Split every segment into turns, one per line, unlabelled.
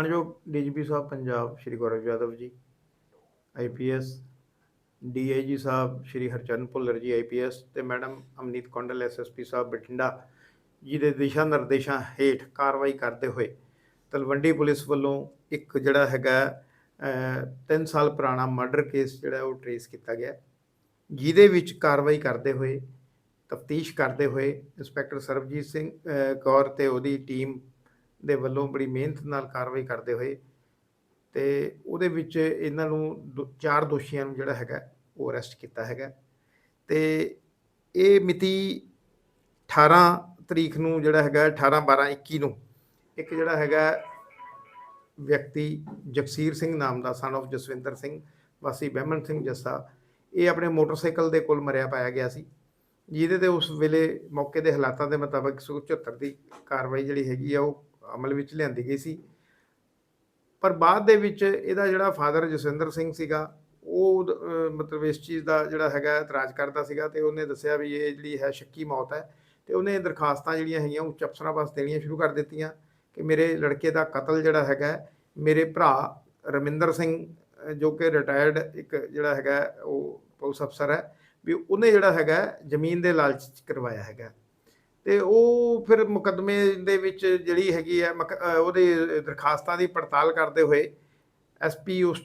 ਮਾਨਯੋਗ ਡੀਜੀਪੀ ਸਾਹਿਬ, Punjab Shri Gaurav Yadav ji IPS DIG ਸਾਹਿਬ ਸ਼੍ਰੀ ਹਰਚਰਨ ਭੁੱਲਰ ਜੀ ਆਈਪੀਐਸ ਤੇ ਮੈਡਮ ਅਮਨੀਤ ਕੌਂਡਲ ਐਸਐਸਪੀ ਸਾਹਿਬ ਬਠਿੰਡਾ ਜੀ ਦੇ ਦਿਸ਼ਾ ਨਿਰਦੇਸ਼ਾਂ ਹੇਠ ਕਾਰਵਾਈ ਕਰਦੇ ਹੋਏ ਤਲਵੰਡੀ ਪੁਲਿਸ ਵੱਲੋਂ ਇੱਕ ਜਿਹੜਾ ਹੈਗਾ 3 ਸਾਲ ਪੁਰਾਣਾ ਮਰਡਰ ਕੇਸ ਜਿਹੜਾ ਉਹ ਟਰੇਸ ਕੀਤਾ ਗਿਆ, ਜਿਹਦੇ ਵਿੱਚ ਕਾਰਵਾਈ ਕਰਦੇ ਹੋਏ, ਤਫਤੀਸ਼ ਕਰਦੇ ਹੋਏ ਇੰਸਪੈਕਟਰ ਸਰਬਜੀਤ ਸਿੰਘ ਕੌਰ ਤੇ ਉਹਦੀ ਟੀਮ ਦੇ ਵੱਲੋਂ ਬੜੀ ਮਿਹਨਤ ਨਾਲ ਕਾਰਵਾਈ ਕਰਦੇ ਹੋਏ ਤੇ ਉਹਦੇ ਵਿੱਚ ਇਹਨਾਂ ਨੂੰ ਦੋ- ਚਾਰ ਦੋਸ਼ੀਆਂ ਨੂੰ ਜਿਹੜਾ ਹੈਗਾ, ਉਹ ਅਰੈਸਟ ਕੀਤਾ ਹੈਗਾ। ਤੇ ਇਹ ਮਿਤੀ 18 ਤਰੀਕ ਨੂੰ ਜਿਹੜਾ ਹੈਗਾ 18 12 21 ਨੂੰ ਇੱਕ ਜਿਹੜਾ ਹੈਗਾ ਵਿਅਕਤੀ ਜਗਸੀਰ ਸਿੰਘ ਨਾਮ ਦਾ ਸਨ of ਜਸਵਿੰਦਰ ਸਿੰਘ, ਵਾਸੀ ਬਹਿਮਨ ਸਿੰਘ ਜੱਸਾ, ਇਹ ਆਪਣੇ ਮੋਟਰਸਾਈਕਲ ਦੇ ਕੋਲ ਮਰਿਆ ਪਾਇਆ ਗਿਆ ਸੀ। ਜਿਹਦੇ ਤੇ ਉਸ ਵੇਲੇ ਮੌਕੇ ਦੇ ਹਾਲਾਤਾਂ ਦੇ ਮੁਤਾਬਕ 174 ਦੀ ਕਾਰਵਾਈ ਜਿਹੜੀ ਹੈਗੀ ਆ, ਉਹ ਅਮਲ ਵਿੱਚ ਲਿਆਂਦੀ ਗਈ ਸੀ। ਪਰ ਬਾਅਦ ਦੇ ਵਿੱਚ ਇਹਦਾ ਜਿਹੜਾ ਫਾਦਰ ਜਸਵਿੰਦਰ ਸਿੰਘ ਸੀਗਾ, ਉਹ ਮਤਲਬ ਇਸ ਚੀਜ਼ ਦਾ ਜਿਹੜਾ ਹੈਗਾ ਇਤਰਾਜ਼ ਕਰਦਾ ਸੀਗਾ ਤੇ ਉਹਨੇ ਦੱਸਿਆ ਵੀ ਇਹ ਜਿਹੜੀ ਹੈ ਸ਼ੱਕੀ ਮੌਤ ਹੈ ਤੇ ਉਹਨੇ ਦਰਖਾਸਤਾਂ ਜਿਹੜੀਆਂ ਹੈਗੀਆਂ ਉੱਚ ਅਫਸਰਾਂ ਪਾਸ ਦੇਣੀਆਂ ਸ਼ੁਰੂ ਕਰ ਦਿੱਤੀਆਂ ਕਿ ਮੇਰੇ ਲੜਕੇ ਦਾ ਕਤਲ ਜਿਹੜਾ ਹੈਗਾ, ਮੇਰੇ ਭਰਾ ਰਮਿੰਦਰ ਸਿੰਘ ਜੋ ਕਿ ਰਿਟਾਇਰਡ ਇੱਕ ਜਿਹੜਾ ਹੈਗਾ ਉਹ ਪੁਲਿਸ ਅਫਸਰ ਹੈ, ਵੀ ਉਹਨੇ ਜਿਹੜਾ ਹੈਗਾ ਜ਼ਮੀਨ ਦੇ ਲਾਲਚ ਕਰਵਾਇਆ ਹੈਗਾ। ਤੇ ਉਹ ਫਿਰ ਮੁਕੱਦਮੇ ਦੇ ਵਿੱਚ ਜਿਹੜੀ ਹੈਗੀ ਹੈ ਮੁਕ- ਉਹਦੇ ਦਰਖਾਸਤਾਂ ਦੀ ਪੜਤਾਲ ਕਰਦੇ ਹੋਏ ਐਸਪੀ ਉਸ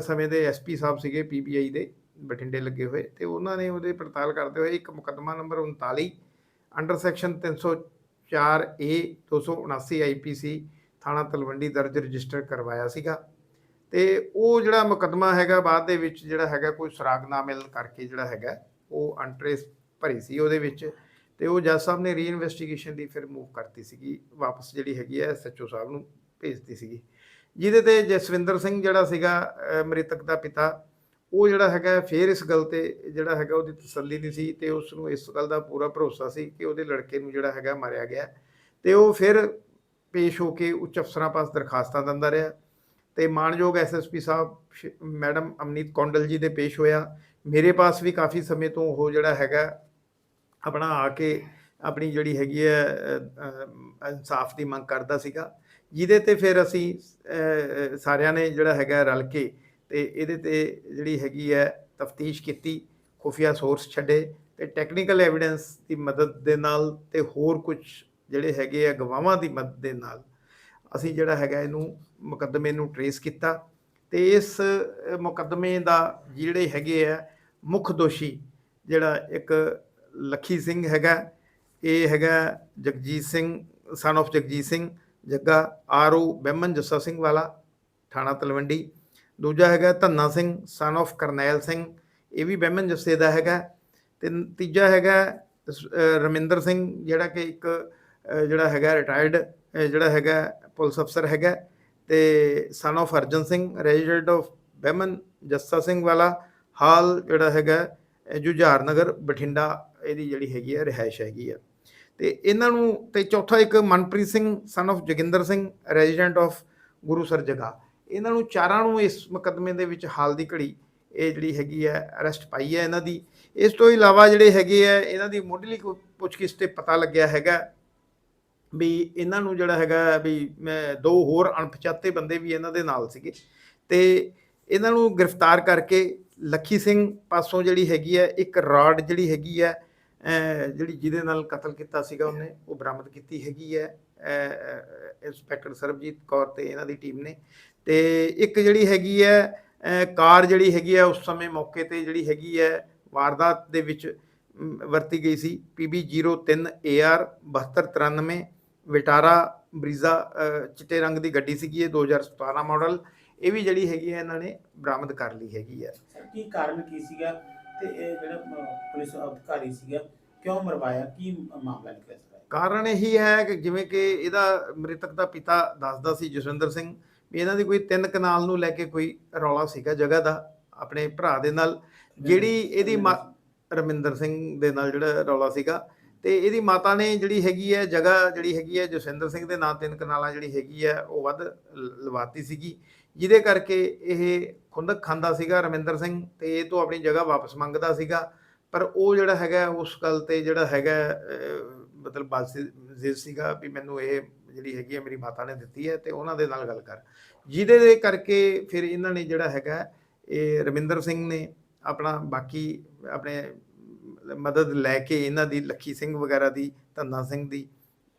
ਸਮੇਂ ਦੇ ਐਸਪੀ ਸਾਹਿਬ ਸੀਗੇ ਪੀਬੀਆਈ ਦੇ ਬਠਿੰਡੇ ਲੱਗੇ ਹੋਏ, ਤੇ ਉਹਨਾਂ ਨੇ ਉਹਦੇ ਪੜਤਾਲ ਕਰਦੇ ਹੋਏ ਇੱਕ ਮੁਕੱਦਮਾ number 39 under section 304 A 279 IPC ਥਾਣਾ ਤਲਵੰਡੀ ਦਰਜ ਰਜਿਸਟਰ ਕਰਵਾਇਆ ਸੀਗਾ। ਤੇ ਉਹ ਜਿਹੜਾ ਮੁਕੱਦਮਾ ਹੈਗਾ ਬਾਅਦ ਦੇ ਵਿੱਚ ਜਿਹੜਾ ਹੈਗਾ ਕੋਈ ਸੁਰਾਗ ਨਾ ਮਿਲਣ ਕਰਕੇ ਜਿਹੜਾ ਹੈਗਾ ਉਹ ਅਨਟ੍ਰੇਸ ਭਰੀ ਸੀ ਉਹਦੇ ਵਿੱਚ। ਤੇ ਉਹ ਜੱਜ ਸਾਹਿਬ ਨੇ ਰੀਇਨਵੈਸਟੀਗੇਸ਼ਨ ਦੀ ਫਿਰ ਮੂਵ ਕਰਤੀ ਸੀਗੀ, ਵਾਪਸ ਜਿਹੜੀ ਹੈਗੀ ਹੈ ਐਸਐਚਓ ਸਾਹਿਬ ਨੂੰ ਭੇਜਤੀ ਸੀਗੀ। ਜਿਹਦੇ ਤੇ ਜਸਵਿੰਦਰ ਸਿੰਘ ਜਿਹੜਾ ਸੀਗਾ ਮ੍ਰਿਤਕ ਦਾ ਪਿਤਾ, ਉਹ ਜਿਹੜਾ ਹੈਗਾ ਫਿਰ ਇਸ ਗੱਲ ਤੇ ਜਿਹੜਾ ਹੈਗਾ ਉਹਦੀ ਤਸੱਲੀ ਨਹੀਂ ਸੀ ਤੇ ਉਸ ਨੂੰ ਇਸ ਗੱਲ ਦਾ ਪੂਰਾ ਭਰੋਸਾ ਸੀ ਕਿ ਉਹਦੇ ਲੜਕੇ ਨੂੰ ਜਿਹੜਾ ਹੈਗਾ ਮਾਰਿਆ ਗਿਆ ਤੇ ਉਹ ਫਿਰ ਪੇਸ਼ ਹੋ ਕੇ ਉੱਚ ਅਫਸਰਾਂ ਪਾਸ ਦਰਖਾਸਤਾਂ ਦਿੰਦਾ ਰਿਹਾ। ਤੇ ਮਾਨਯੋਗ ਐਸਐਸਪੀ ਸਾਹਿਬ, ਸ਼੍ਰੀ- ਮੈਡਮ ਅਮਨੀਤ ਕੌਂਡਲ ਜੀ ਦੇ ਪੇਸ਼ ਹੋਇਆ। ਮੇਰੇ ਪਾਸ ਵੀ ਕਾਫੀ ਸਮੇਂ ਤੋਂ ਉਹ ਜਿਹੜਾ ਹੈਗਾ ਆਪਣਾ ਆ ਕੇ ਆਪਣੀ ਜਿਹੜੀ ਹੈਗੀ ਹੈ ਇਨਸਾਫ ਦੀ ਮੰਗ ਕਰਦਾ ਸੀਗਾ। ਜਿਹਦੇ ਤੇ ਫਿਰ ਅਸੀਂ ਸਾਰਿਆਂ ਨੇ ਜਿਹੜਾ ਹੈਗਾ ਰਲ ਕੇ ਤੇ ਇਹਦੇ ਤੇ ਜਿਹੜੀ ਹੈਗੀ ਹੈ ਤਫਤੀਸ਼ ਕੀਤੀ, ਖੁਫੀਆ ਸੋਰਸ ਛੱਡੇ ਤੇ ਟੈਕਨੀਕਲ ਐਵੀਡੈਂਸ ਦੀ ਮਦਦ ਦੇ ਨਾਲ ਤੇ ਹੋਰ ਕੁਝ ਜਿਹੜੇ ਹੈਗੇ ਆ ਗਵਾਹਾਂ ਦੀ ਮਦਦ ਦੇ ਨਾਲ ਅਸੀਂ ਜਿਹੜਾ ਹੈਗਾ ਇਹਨੂੰ ਮੁਕੱਦਮੇ ਨੂੰ ਟਰੇਸ ਕੀਤਾ ਤੇ ਇਸ ਮੁਕੱਦਮੇ ਦਾ ਜਿਹੜੇ ਹੈਗੇ ਆ ਮੁੱਖ ਦੋਸ਼ੀ ਜਿਹੜਾ ਇੱਕ ਲੱਖੀ ਸਿੰਘ ਹੈਗਾ, ਇਹ ਹੈਗਾ Jagjit Singh son of Jagjit Singh, Jagga RO Bahiman Jassa Singh Wala, ਥਾਣਾ ਤਲਵੰਡੀ। ਦੂਜਾ ਹੈਗਾ ਧੰਨਾ ਸਿੰਘ ਸਨ of ਕਰਨੈਲ ਸਿੰਘ, ਇਹ ਵੀ ਬਹਿਮਨ ਜੱਸੇ ਦਾ ਹੈਗਾ। ਤੇ ਤੀਜਾ ਹੈਗਾ ਰਮਿੰਦਰ ਸਿੰਘ, ਜਿਹੜਾ ਕਿ ਇੱਕ ਜਿਹੜਾ ਹੈਗਾ ਰਿਟਾਇਰਡ ਜਿਹੜਾ ਹੈਗਾ ਪੁਲਿਸ ਅਫਸਰ ਹੈਗਾ। ਤੇ son of Arjan Singh resident of Behman Jassa Singh Wala, ਹਾਲ ਜਿਹੜਾ ਹੈਗਾ ਜੁਝਾਰ ਨਗਰ, ਬਠਿੰਡਾ ਇਹਦੀ ਜਿਹੜੀ ਹੈਗੀ ਹੈ ਰਿਹਾਇਸ਼ ਹੈਗੀ ਆ। ਤੇ ਇਹਨਾਂ ਨੂੰ, ਤੇ ਚੌਥਾ ਇੱਕ Manpreet Singh son of Joginder Singh resident of Gurusar Jaga ਇਹਨਾਂ ਨੂੰ ਚਾਰਾਂ ਨੂੰ ਇਸ ਮੁਕੱਦਮੇ ਦੇ ਵਿੱਚ ਹਾਲ ਦੀ ਘੜੀ ਇਹ ਜਿਹੜੀ ਹੈਗੀ ਹੈ ਅਰੈਸਟ ਪਾਈ ਹੈ ਇਹਨਾਂ ਦੀ। ਇਸ ਤੋਂ ਇਲਾਵਾ ਜਿਹੜੇ ਹੈਗੇ ਆ, ਇਹਨਾਂ ਦੀ ਮੁੱਢਲੀ ਪੁੱਛਗਿੱਛ ਤੇ ਪਤਾ ਲੱਗਿਆ ਹੈਗਾ ਵੀ ਇਹਨਾਂ ਨੂੰ ਜਿਹੜਾ ਹੈਗਾ ਵੀ ਮੈਂ ਦੋ ਹੋਰ ਅਣਪਛਾਤੇ ਬੰਦੇ ਵੀ ਇਹਨਾਂ ਦੇ ਨਾਲ ਸੀਗੇ। ਤੇ ਇਹਨਾਂ ਨੂੰ ਗ੍ਰਿਫਤਾਰ ਕਰਕੇ ਲੱਖੀ ਸਿੰਘ ਪਾਸੋਂ ਜਿਹੜੀ ਹੈਗੀ ਹੈ ਇੱਕ ਰਾਡ ਜਿਹੜੀ ਹੈਗੀ ਹੈ ਜਿਹੜੀ ਜਿਹਦੇ ਨਾਲ ਕਤਲ ਕੀਤਾ ਸੀਗਾ ਉਹਨੇ, ਉਹ ਬਰਾਮਦ ਕੀਤੀ ਹੈਗੀ ਹੈ ਇੰਸਪੈਕਟਰ ਸਰਬਜੀਤ ਕੌਰ ਤੇ ਇਹਨਾਂ ਦੀ ਟੀਮ ਨੇ। ਤੇ ਇੱਕ ਜਿਹੜੀ ਹੈਗੀ ਹੈ ਕਾਰ ਜਿਹੜੀ ਹੈਗੀ ਹੈ, ਉਸ ਸਮੇਂ ਮੌਕੇ ਤੇ ਜਿਹੜੀ ਹੈਗੀ ਹੈ, ਵਾਰਦਾਤ ਦੇ ਵਿੱਚ ਵਰਤੀ ਗਈ ਸੀ। PB03 AR 7293 ਵਿਟਾਰਾ ਬਰੀਜ਼ਾ ਚਿੱਟੇ ਰੰਗ ਦੀ ਗੱਡੀ ਸੀਗੀ ਇਹ 2017 ਮਾਡਲ। ਇਹ ਵੀ ਜਿਹੜੀ ਹੈਗੀ ਹੈ, ਇਹਨਾਂ ਨੇ ਬਰਾਮਦ ਕਰ ਲਈ ਹੈਗੀ ਹੈ।
ਕੀ ਕਾਰਨ ਕੀ ਸੀਗਾ? ਤੇ ਇਹ ਜਿਹੜਾ ਅਹ, ਪੁਲਿਸ ਅਧਿਕਾਰੀ ਸੀਗਾ ਕਿਉਂ ਮਰਵਾਇਆ? ਕੀ ਮਾਮਲਾ ਨਿਕਲਿਆ ਸਰ
ਕਾਰਨ ਇਹੀ ਹੈ ਕਿ ਜਿਵੇਂ ਕਿ ਇਹਦਾ ਮ੍ਰਿਤਕ ਦਾ ਪਿਤਾ ਦੱਸਦਾ ਸੀ ਜਸਵਿੰਦਰ ਸਿੰਘ ਵੀ ਇਹਨਾਂ ਦੀ ਕੋਈ ਤਿੰਨ ਕਨਾਲ ਨੂੰ ਲੈ ਕੇ ਕੋਈ ਰੌਲਾ ਸੀਗਾ ਜਗ੍ਹਾ ਦਾ ਆਪਣੇ ਭਰਾ ਦੇ ਨਾਲ ਜਿਹੜੀ ਇਹਦੀ ਰਮਿੰਦਰ ਸਿੰਘ ਦੇ ਨਾਲ ਜਿਹੜਾ ਰੌਲਾ ਸੀਗਾ ਤੇ ਇਹਦੀ ਮਾਤਾ ਨੇ ਜਿਹੜੀ ਹੈਗੀ ਹੈ, ਜਗ੍ਹਾ ਜਿਹੜੀ ਹੈਗੀ ਹੈ ਜਸਵਿੰਦਰ ਸਿੰਘ ਦੇ ਨਾਂ, ਤਿੰਨ ਕਨਾਲਾਂ ਜਿਹੜੀ ਹੈਗੀ ਹੈ, ਉਹ ਵੱਧ ਲ- ਲਵਾਤੀ ਸੀਗੀ। ਜਿਹਦੇ ਕਰਕੇ ਇਹ ਖੁੰਦਕ ਖਾਂਦਾ ਸੀਗਾ ਰਮਿੰਦਰ ਸਿੰਘ ਤੇ ਇਹ ਤੋਂ ਆਪਣੀ ਜਗ੍ਹਾ ਵਾਪਸ ਮੰਗਦਾ ਸੀਗਾ। ਪਰ ਉਹ ਜਿਹੜਾ ਹੈਗਾ ਉਸ ਗੱਲ ਤੇ ਜਿਹੜਾ ਹੈਗਾ ਮਤਲਬ ਬਾਜ਼ਿਦ ਸੀਗਾ ਵੀ ਮੈਨੂੰ ਇਹ ਜਿਹੜੀ ਹੈਗੀ ਹੈ, ਮੇਰੀ ਮਾਤਾ ਨੇ ਦਿੱਤੀ ਹੈ ਤੇ ਉਹਨਾਂ ਦੇ ਨਾਲ ਗੱਲ ਕਰ। ਜਿਹਦੇ ਦੇ ਕਰਕੇ ਫਿਰ ਇਹਨਾਂ ਨੇ ਜਿਹੜਾ ਹੈਗਾ ਇਹ ਰਮਿੰਦਰ ਸਿੰਘ ਨੇ ਆਪਣਾ ਬਾਕੀ ਆਪਣੇ ਮਦਦ ਲੈ ਕੇ ਇਹਨਾਂ ਦੀ ਲੱਖੀ ਸਿੰਘ ਵਗੈਰਾ ਦੀ ਧੰਨਾ ਸਿੰਘ ਦੀ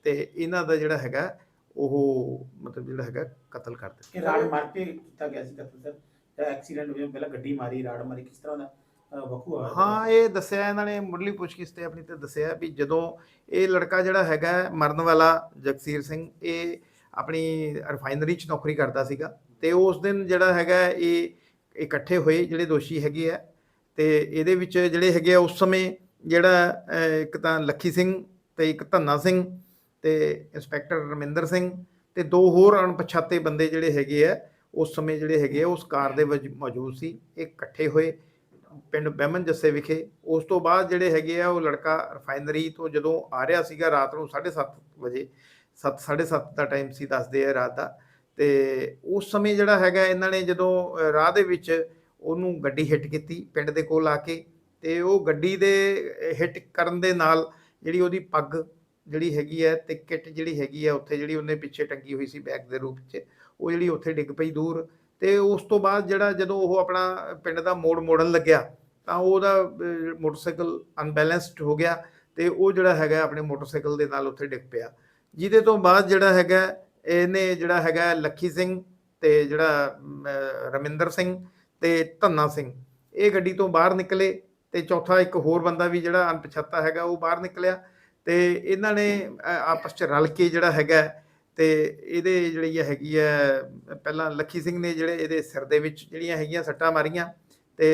ਤੇ ਇਹਨਾਂ ਦਾ ਜਿਹੜਾ ਹੈਗਾ ਉਹ ਮਤਲਬ ਜਿਹੜਾ ਹੈਗਾ ਕਤਲ ਕਰ ਦਿੱਤਾ।
ਕਿ ਰਾੜ ਮਾਰ ਕੇ ਕੀਤਾ ਗਿਆ ਸੀ ਕਤਲ ਸਰ? ਐਕਸੀਡੈਂਟ ਹੋਇਆ ਪਹਿਲਾਂ ਗੱਡੀ ਮਾਰੀ ਰਾੜ ਮਾਰੀ ਕਿਸ ਤਰ੍ਹਾਂ ਦਾ ਅਹ, ਵਕੂ ਹੋਇਆ?
ਹਾਂ ਇਹ ਦੱਸਿਆ ਇਹਨਾਂ ਨੇ ਮੁੱਢਲੀ ਪੁੱਛਗਿੱਛ ਤੇ ਆਪਣੀ ਤੇ ਦੱਸਿਆ ਵੀ ਜਦੋਂ ਇਹ ਲੜਕਾ ਜਿਹੜਾ ਹੈਗਾ ਮਰਨ ਵਾਲਾ ਜਗਸੀਰ ਸਿੰਘ ਇਹ ਆਪਣੀ ਰਿਫਾਈਨਰੀ 'ਚ ਨੌਕਰੀ ਕਰਦਾ ਸੀਗਾ ਤੇ ਉਸ ਦਿਨ ਜਿਹੜਾ ਹੈਗਾ ਇਹ ਇਕੱਠੇ ਹੋਏ ਜਿਹੜੇ ਦੋਸ਼ੀ ਹੈਗੇ ਆ ਤੇ ਇਹਦੇ ਵਿੱਚ ਜਿਹੜੇ ਹੈਗੇ ਆ ਉਸ ਸਮੇਂ ਜਿਹੜਾ ਇੱਕ ਤਾਂ ਲੱਖੀ ਸਿੰਘ ਤੇ ਇੱਕ ਧੰਨਾ ਸਿੰਘ ਤੇ ਇੰਸਪੈਕਟਰ ਰਮਿੰਦਰ ਸਿੰਘ ਤੇ ਦੋ ਹੋਰ ਅਣਪਛਾਤੇ ਬੰਦੇ ਜਿਹੜੇ ਹੈਗੇ ਆ, ਉਸ ਸਮੇਂ ਜਿਹੜੇ ਹੈਗੇ ਆ, ਉਸ ਕਾਰ ਦੇ ਵਿੱਚ ਮੌਜੂਦ ਸੀ। ਇਹ ਇਕੱਠੇ ਹੋਏ ਪਿੰਡ ਬਹਿਮਨ ਜੱਸੇ ਵਿਖੇ। ਉਸ ਤੋਂ ਬਾਅਦ ਜਿਹੜੇ ਹੈਗੇ ਆ, ਉਹ ਲੜਕਾ ਰਿਫਾਈਨਰੀ ਤੋਂ ਜਦੋਂ ਆ ਰਿਹਾ ਸੀਗਾ ਰਾਤ ਨੂੰ 7:30 ਵਜੇ 7:30 ਦਾ ਟਾਈਮ ਸੀ, ਦੱਸਦੇ ਆ ਰਾਤ ਦਾ। ਤੇ ਉਸ ਸਮੇਂ ਜਿਹੜਾ ਹੈਗਾ, ਇਹਨਾਂ ਨੇ ਜਦੋਂ ਰਾਹ ਦੇ ਵਿੱਚ ਉਹਨੂੰ ਗੱਡੀ ਹਿੱਟ ਕੀਤੀ, ਪਿੰਡ ਦੇ ਕੋਲ ਆ ਕੇ ਤੇ ਉਹ ਗੱਡੀ ਦੇ ਹਿੱਟ ਕਰਨ ਦੇ ਨਾਲ ਜਿਹੜੀ ਉਹਦੀ ਪੱਗ ਜਿਹੜੀ ਹੈਗੀ ਹੈ ਤੇ ਕਿੱਟ ਜਿਹੜੀ ਹੈਗੀ ਹੈ, ਉੱਥੇ ਜਿਹੜੀ ਉਹਨੇ ਪਿੱਛੇ ਟੰਗੀ ਹੋਈ ਸੀ ਬੈਗ ਦੇ ਰੂਪ 'ਚ, ਉਹ ਜਿਹੜੀ ਉੱਥੇ ਡਿੱਗ ਪਈ ਦੂਰ ਤੇ ਉਸ ਤੋਂ ਬਾਅਦ ਜਿਹੜਾ ਜਦੋਂ ਉਹ ਆਪਣਾ ਪਿੰਡ ਦਾ ਮੋੜ ਮੋੜਨ ਲੱਗਿਆ ਤਾਂ ਉਹਦਾ ਮੋਟਰਸਾਈਕਲ ਅਨਬੈਲੈਂਸਡ ਹੋ ਗਿਆ ਤੇ ਉਹ ਜਿਹੜਾ ਹੈਗਾ ਆਪਣੇ ਮੋਟਰਸਾਈਕਲ ਦੇ ਨਾਲ ਉੱਥੇ ਡਿੱਗ ਪਿਆ। ਜਿਹਦੇ ਤੋਂ ਬਾਅਦ ਜਿਹੜਾ ਹੈਗਾ, ਇਹਨੇ ਜਿਹੜਾ ਹੈਗਾ ਲੱਖੀ ਸਿੰਘ ਤੇ ਜਿਹੜਾ ਰਮਿੰਦਰ ਸਿੰਘ ਤੇ ਧੰਨਾ ਸਿੰਘ। ਇਹ ਗੱਡੀ ਤੋਂ ਬਾਹਰ ਨਿਕਲੇ ਤੇ ਚੌਥਾ ਇੱਕ ਹੋਰ ਬੰਦਾ ਵੀ ਜਿਹੜਾ ਅਣਪਛਾਤਾ ਹੈਗਾ, ਉਹ ਬਾਹਰ ਨਿਕਲਿਆ ਤੇ ਇਹਨਾਂ ਨੇ ਆਪਸ ਚ ਰਲ ਕੇ ਜਿਹੜਾ ਹੈਗਾ ਤੇ ਇਹਦੇ ਜਿਹੜੀ ਹੈਗੀ ਹੈ, ਪਹਿਲਾਂ ਲੱਖੀ ਸਿੰਘ ਨੇ ਜਿਹੜੇ ਇਹਦੇ ਸਿਰ ਦੇ ਵਿੱਚ ਜਿਹੜੀਆਂ ਹੈਗੀਆਂ ਸੱਟਾਂ ਮਾਰੀਆਂ ਤੇ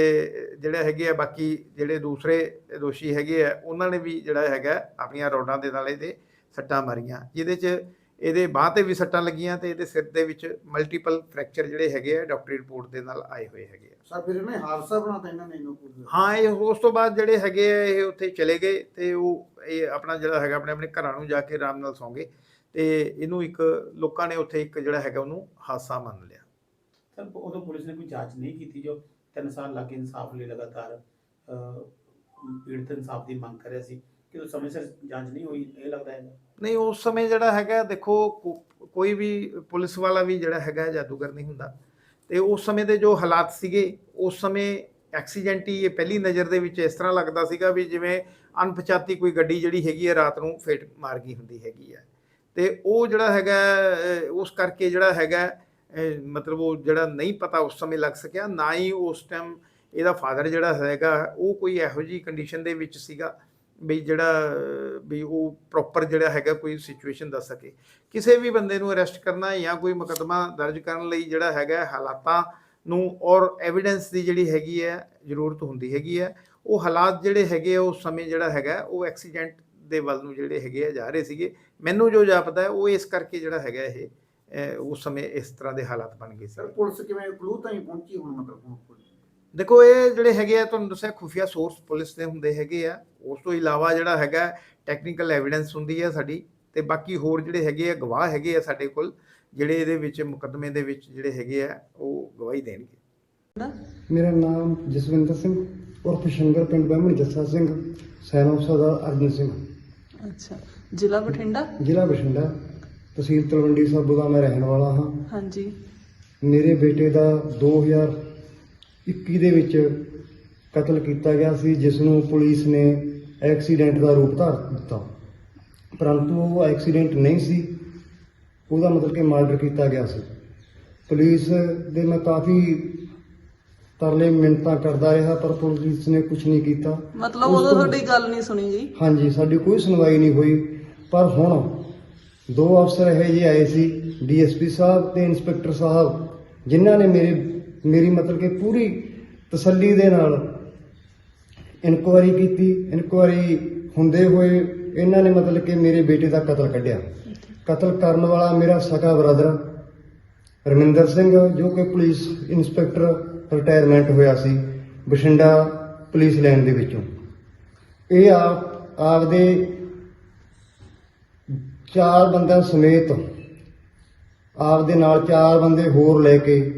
ਜਿਹੜੇ ਹੈਗੇ ਆ, ਬਾਕੀ ਜਿਹੜੇ ਦੂਸਰੇ ਦੋਸ਼ੀ ਹੈਗੇ ਆ, ਉਹਨਾਂ ਨੇ ਵੀ ਜਿਹੜਾ ਹੈਗਾ ਆਪਣੀਆਂ ਰੋਡਾਂ ਦੇ ਨਾਲ ਇਹਦੇ ਸੱਟਾਂ ਮਾਰੀਆਂ, ਜਿਹਦੇ 'ਚ ਇਹਦੇ ਬਾਹ ਤੇ ਵੀ ਸੱਟਾਂ ਲੱਗੀਆਂ ਤੇ ਇਹਦੇ ਸਿਰ ਦੇ ਵਿੱਚ ਮਲਟੀਪਲ ਫ੍ਰੈਕਚਰ ਜਿਹੜੇ ਹੈਗੇ ਆ ਡਾਕਟਰੀ ਰਿਪੋਰਟ ਦੇ ਨਾਲ ਆਏ ਹੋਏ ਹੈਗੇ ਆ।
ਸਰ ਫਿਰ ਇਹਨੇ ਹਾਦਸਾ ਬਣਾਤਾ ਇਹਨਾਂ ਨੇ ਇਹਨੂੰ
ਹਾਂ ਇਹ ਉਸ ਤੋਂ ਬਾਅਦ ਜਿਹੜੇ ਹੈਗੇ ਆ ਇਹ ਉੱਥੇ ਚਲੇ ਗਏ ਤੇ ਉਹ ਇਹ ਆਪਣਾ ਜਿਹੜਾ ਹੈਗਾ ਆਪਣੇ ਆਪਣੇ ਘਰਾਂ ਨੂੰ ਜਾ ਕੇ ਆਰਾਮ ਨਾਲ ਸੌਂਗੇ ਤੇ ਇਹਨੂੰ ਇੱਕ ਲੋਕਾਂ ਨੇ ਉੱਥੇ ਇੱਕ ਜਿਹੜਾ ਹੈਗਾ ਉਹਨੂੰ ਹਾਦਸਾ ਮੰਨ ਲਿਆ।
ਸਰ ਉਦੋਂ ਪੁਲਿਸ ਨੇ ਕੋਈ ਜਾਂਚ ਨਹੀਂ ਕੀਤੀ ਜੋ 3 ਸਾਲ ਲੱਗੇ ਇਨਸਾਫ ਲਈ ਲਗਾਤਾਰ ਪੀੜਤ ਇਨਸਾਫ ਦੀ ਮੰਗ ਕਰ ਰਿਹਾ ਸੀ। ਕਿ ਉਹ ਸਮੇਂ ਸਿਰ ਜਾਂਚ ਨਹੀਂ ਹੋਈ ਇਹ ਲੱਗਦਾ ਹੈ?
ਨਹੀਂ, ਉਸ ਸਮੇਂ ਜਿਹੜਾ ਹੈਗਾ, ਦੇਖੋ, ਕੋ- ਕੋਈ ਵੀ ਪੁਲਿਸ ਵਾਲਾ ਵੀ ਜਿਹੜਾ ਹੈਗਾ ਜਾਦੂਗਰ ਨਹੀਂ ਹੁੰਦਾ। ਤੇ ਉਸ ਸਮੇਂ ਦੇ ਜੋ ਹਾਲਾਤ ਸੀਗੇ, ਉਸ ਸਮੇਂ ਐਕਸੀਡੈਂਟ ਹੀ ਇਹ ਪਹਿਲੀ ਨਜ਼ਰ ਦੇ ਵਿੱਚ ਇਸ ਤਰ੍ਹਾਂ ਲੱਗਦਾ ਸੀਗਾ ਵੀ ਜਿਵੇਂ ਅਣਪਛਾਤੀ ਕੋਈ ਗੱਡੀ ਜਿਹੜੀ ਹੈਗੀ ਹੈ, ਰਾਤ ਨੂੰ ਫੇਟ ਮਾਰ ਗਈ ਹੁੰਦੀ ਹੈਗੀ ਹੈ। ਤੇ ਉਹ ਜਿਹੜਾ ਹੈਗਾ ਉਸ ਕਰਕੇ ਜਿਹੜਾ ਹੈਗਾ ਮਤਲਬ ਉਹ ਜਿਹੜਾ ਨਹੀਂ ਪਤਾ ਉਸ ਸਮੇਂ ਲੱਗ ਸਕਿਆ, ਨਾ ਹੀ ਉਸ ਟਾਈਮ ਇਹਦਾ ਫਾਦਰ ਜਿਹੜਾ ਹੈਗਾ, ਉਹ ਕੋਈ ਇਹੋ ਜਿਹੀ ਕੰਡੀਸ਼ਨ ਦੇ ਵਿੱਚ ਸੀਗਾ। ਵੀ ਜਿਹੜਾ, ਵੀ ਉਹ ਪ੍ਰੋਪਰ ਜਿਹੜਾ ਹੈਗਾ ਕੋਈ ਸਿਚੁਏਸ਼ਨ ਦੱਸ ਸਕੇ। ਕਿਸੇ ਵੀ ਬੰਦੇ ਨੂੰ ਅਰੈਸਟ ਕਰਨਾ ਜਾਂ ਕੋਈ ਮੁਕੱਦਮਾ ਦਰਜ ਕਰਨ ਲਈ ਜਿਹੜਾ ਹੈਗਾ ਹਾਲਾਤਾਂ ਨੂੰ ਔਰ ਐਵੀਡੈਂਸ ਦੀ ਜਿਹੜੀ ਹੈਗੀ ਹੈ, ਜ਼ਰੂਰਤ ਹੁੰਦੀ ਹੈਗੀ ਹੈ, ਉਹ ਹਾਲਾਤ ਜਿਹੜੇ ਹੈਗੇ ਆ, ਉਸ ਸਮੇਂ ਜਿਹੜਾ ਹੈਗਾ ਉਹ ਐਕਸੀਡੈਂਟ ਦੇ ਵੱਲ ਨੂੰ ਜਿਹੜੇ ਹੈਗੇ ਆ ਜਾ ਰਹੇ ਸੀਗੇ। ਮੈਨੂੰ ਜੋ ਜਾਪਦਾ ਹੈ, ਉਹ ਇਸ ਕਰਕੇ ਜਿਹੜਾ ਹੈਗਾ ਇਹ ਉਸ ਸਮੇਂ ਇਸ ਤਰ੍ਹਾਂ ਦੇ ਹਾਲਾਤ ਬਣ ਗਏ ਸੀ।
ਸਰ, ਪੁਲਿਸ ਕਿਵੇਂ ਕਲੂ ਤਾਈਂ ਪਹੁੰਚੀ ਹੁਣ ਮਤਲਬ ਹੁਣ
ਦੇਖੋ ਇਹ ਜਿਹੜੇ ਹੈਗੇ ਆ ਤੁਹਾਨੂੰ ਦੱਸਿਆ ਖੁਫੀਆ ਸੋਰਸ ਪੁਲਿਸ ਦੇ ਹੁੰਦੇ ਹੈਗੇ ਆ। ਉਸ ਤੋਂ ਇਲਾਵਾ ਜਿਹੜਾ ਹੈਗਾ ਟੈਕਨੀਕਲ ਐਵੀਡੈਂਸ ਹੁੰਦੀ ਹੈ ਸਾਡੀ ਤੇ ਬਾਕੀ ਹੋਰ ਜਿਹੜੇ ਹੈਗੇ ਆ ਗਵਾਹ ਹੈਗੇ ਆ ਸਾਡੇ ਕੋਲ ਜਿਹੜੇ ਇਹਦੇ ਵਿੱਚ ਮੁਕੱਦਮੇ ਦੇ ਵਿੱਚ ਜਿਹੜੇ ਹੈਗੇ ਆ ਉਹ ਗਵਾਹੀ ਦੇਣਗੇ।
ਮੇਰਾ ਨਾਮ ਜਸਵਿੰਦਰ ਸਿੰਘ ਉਰਫ ਸ਼ੰਗਰ ਪਿੰਡ ਬਹਿਮਣ ਜੱਸਾ ਸਿੰਘ ਸੈਨੋ ਸਰਦਾਰ ਅਰਜਨ ਸਿੰਘ।
ਅੱਛਾ ਜ਼ਿਲ੍ਹਾ ਬਠਿੰਡਾ?
ਜ਼ਿਲ੍ਹਾ ਬਠਿੰਡਾ ਤਹਿਸੀਲ ਤਲਵੰਡੀ ਸਾਬੋ ਦਾ ਮੈਂ ਰਹਿਣ ਵਾਲਾ ਹਾਂ।
ਹਾਂਜੀ।
ਮੇਰੇ ਬੇਟੇ ਦਾ 2021 ਦੇ ਵਿੱਚ ਕਤਲ ਕੀਤਾ ਗਿਆ ਸੀ ਜਿਸ ਨੂੰ ਪੁਲਿਸ ਨੇ ਐਕਸੀਡੈਂਟ ਦਾ ਰੂਪ ਧਾਰ ਦਿੱਤਾ। ਪਰੰਤੂ ਉਹ ਐਕਸੀਡੈਂਟ ਨਹੀਂ ਸੀ ਉਹਦਾ ਮਤਲਬ ਕਿ ਮਰਡਰ ਕੀਤਾ ਗਿਆ ਸੀ। ਪੁਲਿਸ ਦੇ ਮੈਂ ਕਾਫੀ ਤਰਲੇ ਮਿੰਨਤਾਂ ਕਰਦਾ ਰਿਹਾ ਪਰ ਪੁਲਿਸ ਨੇ ਕੁਝ ਨਹੀਂ ਕੀਤਾ।
ਮਤਲਬ ਉਦੋਂ ਤੁਹਾਡੀ ਗੱਲ ਨਹੀਂ ਸੁਣੀ ਗਈ
ਹਾਂਜੀ ਸਾਡੀ ਕੋਈ ਸੁਣਵਾਈ ਨਹੀਂ ਹੋਈ ਪਰ ਹੁਣ ਦੋ ਅਫਸਰ ਇਹ ਜਿਹੇ ਆਏ ਸੀ ਡੀਐਸਪੀ ਸਾਹਿਬ ਤੇ ਇੰਸਪੈਕਟਰ ਸਾਹਿਬ ਜਿਨ੍ਹਾਂ ਨੇ ਮੇਰੇ ਮੇਰੀ ਮਤਲਬ ਕਿ ਪੂਰੀ ਤਸੱਲੀ ਦੇ ਨਾਲ ਇਨਕੁਆਇਰੀ ਕੀਤੀ ਇਨਕੁਆਇਰੀ ਹੁੰਦੇ ਹੋਏ ਇਹਨਾਂ ਨੇ ਮਤਲਬ ਕਿ ਮੇਰੇ ਬੇਟੇ ਦਾ ਕਤਲ ਕੱਢਿਆ। ਕਤਲ ਕਰਨ ਵਾਲਾ ਮੇਰਾ ਸਕਾ ਬ੍ਰਦਰ ਰਮਿੰਦਰ ਸਿੰਘ, ਜੋ ਕਿ ਪੁਲਿਸ ਇੰਸਪੈਕਟਰ ਰਿਟਾਇਰਮੈਂਟ ਹੋਇਆ ਸੀ ਬਠਿੰਡਾ ਪੁਲਿਸ ਲਾਈਨ ਦੇ ਵਿੱਚੋਂ। ਇਹ ਆਪ, ਆਪਦੇ ਚਾਰ ਬੰਦਿਆਂ ਸਮੇਤ ਆਪਦੇ ਨਾਲ ਚਾਰ ਬੰਦੇ ਹੋਰ ਲੈ ਕੇ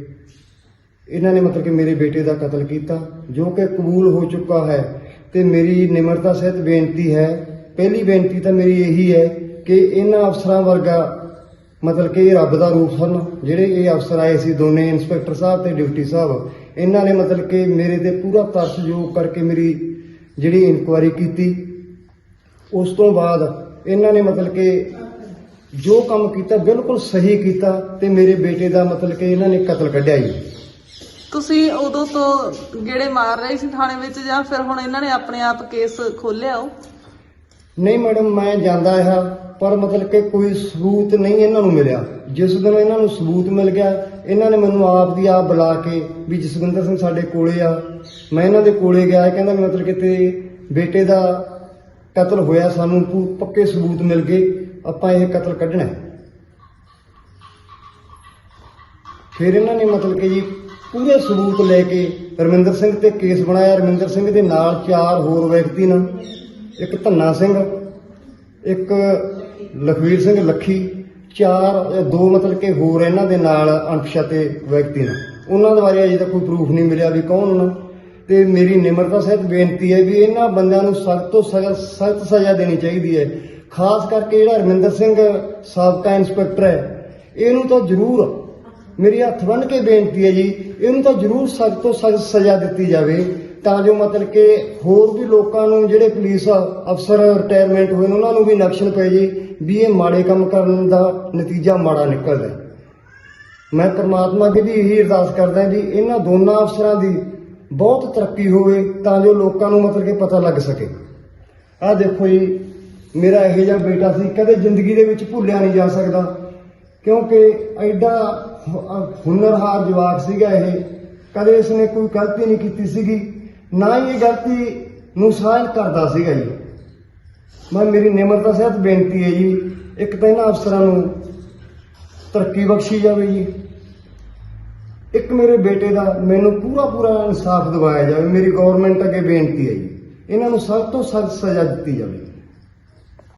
ਇਹਨਾਂ ਨੇ ਮਤਲਬ ਕਿ ਮੇਰੇ ਬੇਟੇ ਦਾ ਕਤਲ ਕੀਤਾ, ਜੋ ਕਿ ਕਬੂਲ ਹੋ ਚੁੱਕਾ ਹੈ ਤੇ ਮੇਰੀ ਨਿਮਰਤਾ ਸਹਿਤ ਬੇਨਤੀ ਹੈ। ਪਹਿਲੀ ਬੇਨਤੀ ਤਾਂ ਮੇਰੀ ਇਹੀ ਹੈ ਕਿ ਇਹਨਾਂ ਅਫਸਰਾਂ ਵਰਗਾ ਮਤਲਬ ਕਿ ਇਹ ਰੱਬ ਦਾ ਰੂਪ ਸਨ ਜਿਹੜੇ ਇਹ ਅਫਸਰ ਆਏ ਸੀ ਦੋਨੇ ਇੰਸਪੈਕਟਰ ਸਾਹਿਬ ਤੇ ਡਿਊਟੀ ਸਾਹਿਬ। ਇਹਨਾਂ ਨੇ ਮਤਲਬ ਕਿ ਮੇਰੇ ਤੇ ਪੂਰਾ ਤਰਸਯੋਗ ਕਰਕੇ ਮੇਰੀ ਜਿਹੜੀ ਇਨਕੁਆਇਰੀ ਕੀਤੀ। ਉਸ ਤੋਂ ਬਾਅਦ ਇਹਨਾਂ ਨੇ ਮਤਲਬ ਕਿ ਜੋ ਕੰਮ ਕੀਤਾ ਬਿਲਕੁਲ ਸਹੀ ਕੀਤਾ ਤੇ ਮੇਰੇ ਬੇਟੇ ਦਾ ਮਤਲਬ ਕਿ ਇਹਨਾਂ ਨੇ ਕਤਲ ਕੱਢਿਆ ਜੀ।
ਤੁਸੀਂ ਉਦੋਂ ਤੋਂ ਗੇੜੇ ਮਾਰ ਰਹੇ ਸੀ ਥਾਣੇ ਵਿੱਚ ਜਾਂ ਫਿਰ ਹੁਣ ਇਹਨਾਂ ਨੇ ਆਪਣੇ ਆਪ ਕੇਸ ਖੋਲਿਆ ਉਹ?
ਨਹੀਂ ਮੈਡਮ, ਮੈਂ ਜਾਂਦਾ ਹਾਂ ਪਰ ਮਤਲਬ ਕਿ ਕੋਈ ਸਬੂਤ ਨਹੀਂ ਇਹਨਾਂ ਨੂੰ ਮਿਲਿਆ। ਜਿਸ ਦਿਨ ਇਹਨਾਂ ਨੂੰ ਸਬੂਤ ਮਿਲ ਗਿਆ, ਇਹਨਾਂ ਨੇ ਮੈਨੂੰ ਆਪ ਦੀ ਆਪ ਬੁਲਾ ਕੇ ਵੀ ਜਸਵਿੰਦਰ ਸਿੰਘ ਸਾਡੇ ਕੋਲੇ ਆ। ਮੈਂ ਇਹਨਾਂ ਦੇ ਕੋਲੇ ਗਿਆ ਕਹਿੰਦਾ ਵੀ ਮਤਲਬ ਕਿ ਤੇ ਬੇਟੇ ਦਾ ਕਤਲ ਹੋਇਆ, ਸਾਨੂੰ ਪੂ- ਪੱਕੇ ਸਬੂਤ ਮਿਲ ਗਏ, ਆਪਾਂ ਇਹ ਕਤਲ ਕੱਢਣਾ ਹੈ। ਫਿਰ ਇਹਨਾਂ ਨੇ ਮਤਲਬ ਕਿ ਜੀ ਪੂਰੇ ਸਬੂਤ ਲੈ ਕੇ ਰਮਿੰਦਰ ਸਿੰਘ ਤੇ ਕੇਸ ਬਣਾਇਆ। ਰਮਿੰਦਰ ਸਿੰਘ ਦੇ ਨਾਲ ਚਾਰ ਹੋਰ ਵਿਅਕਤੀ ਨੇ। ਇੱਕ ਧੰਨਾ ਸਿੰਘ, ਇੱਕ ਲਖਵੀਰ ਸਿੰਘ ਲੱਖੀ, ਚਾਰ ਦੋ ਮਤਲਬ ਕਿ ਹੋਰ ਇਹਨਾਂ ਦੇ ਨਾਲ ਅਣਪਛਾਤੇ ਵਿਅਕਤੀ ਨੇ। ਉਹਨਾਂ ਦੇ ਬਾਰੇ ਅਜੇ ਤੱਕ ਕੋਈ ਪ੍ਰੂਫ ਨਹੀਂ ਮਿਲਿਆ ਵੀ ਕੌਣ ਨੇ। ਤੇ ਮੇਰੀ ਨਿਮਰਤਾ ਸਹਿਤ ਬੇਨਤੀ ਹੈ ਵੀ ਇਹਨਾਂ ਬੰਦਿਆਂ ਨੂੰ ਸਖਤ ਤੋਂ ਸਖਤ ਸਜ਼ਾ ਦੇਣੀ ਚਾਹੀਦੀ ਹੈ। ਖਾਸ ਕਰਕੇ ਜਿਹੜਾ ਰਮਿੰਦਰ ਸਿੰਘ ਸਾਬਕਾ ਇੰਸਪੈਕਟਰ ਹੈ, ਇਹਨੂੰ ਤਾਂ ਜ਼ਰੂਰ ਮੇਰੀ ਹੱਥ ਬੰਨ੍ਹ ਕੇ ਬੇਨਤੀ ਹੈ ਜੀ, ਇਹਨੂੰ ਤਾਂ ਜ਼ਰੂਰ ਸਖਤ ਤੋਂ ਸਖਤ ਸਜ਼ਾ ਦਿੱਤੀ ਜਾਵੇ, ਤਾਂ ਜੋ ਮਤਲਬ ਕਿ ਹੋਰ ਵੀ ਲੋਕਾਂ ਨੂੰ ਜਿਹੜੇ ਪੁਲਿਸ ਅਫਸਰ ਰਿਟਾਇਰਮੈਂਟ ਹੋਏ ਨੇ, ਉਹਨਾਂ ਨੂੰ ਵੀ ਨਕਸ਼ਨ ਪਏ ਜੀ, ਵੀ ਇਹ ਮਾੜੇ ਕੰਮ ਕਰਨ ਦਾ ਨਤੀਜਾ ਮਾੜਾ ਨਿਕਲਦਾ ਮੈਂ ਪਰਮਾਤਮਾ ਅੱਗੇ ਵੀ ਇਹੀ ਅਰਦਾਸ ਕਰਦਾ ਵੀ ਇਹਨਾਂ ਦੋਨਾਂ ਅਫਸਰਾਂ ਦੀ ਬਹੁਤ ਤਰੱਕੀ ਹੋਵੇ, ਤਾਂ ਜੋ ਲੋਕਾਂ ਨੂੰ ਮਤਲਬ ਕਿ ਪਤਾ ਲੱਗ ਸਕੇ। ਆਹ ਦੇਖੋ ਜੀ, ਮੇਰਾ ਇਹੋ ਜਿਹਾ ਬੇਟਾ ਸੀ, ਕਦੇ ਜ਼ਿੰਦਗੀ ਦੇ ਵਿੱਚ ਭੁੱਲਿਆ ਨਹੀਂ ਜਾ ਸਕਦਾ, ਕਿਉਂਕਿ ਐਡਾ ਹੁਨਰਹਾਰ ਜਵਾਕ ਸੀਗਾ ਇਹ। ਕਦੇ ਇਸਨੇ ਕੋਈ ਗਲਤੀ ਨਹੀਂ ਕੀਤੀ ਸੀਗੀ। ਨਾ ਹੀ ਇਹ ਗਲਤੀ ਨੂੰ ਸਾਇਲ ਕਰਦਾ ਸੀਗਾ ਜੀ। ਮੈਂ ਮੇਰੀ ਨਿਮਰਤਾ ਸਹਿਤ ਬੇਨਤੀ ਹੈ ਜੀ, ਇੱਕ ਤਾਂ ਇਹਨਾਂ ਅਫਸਰਾਂ ਨੂੰ ਤਰੱਕੀ ਬਖਸ਼ੀ ਜਾਵੇ ਜੀ। ਇੱਕ ਮੇਰੇ ਬੇਟੇ ਦਾ ਮੈਨੂੰ ਪੂਰਾ ਪੂਰਾ ਇਨਸਾਫ ਦਿਵਾਇਆ ਜਾਵੇ। ਮੇਰੀ ਗਵਰਨਮੈਂਟ ਅੱਗੇ ਬੇਨਤੀ ਹੈ ਜੀ। ਇਹਨਾਂ ਨੂੰ ਸਭ ਤੋਂ ਸਖਤ ਸਜ਼ਾ ਦਿੱਤੀ ਜਾਵੇ।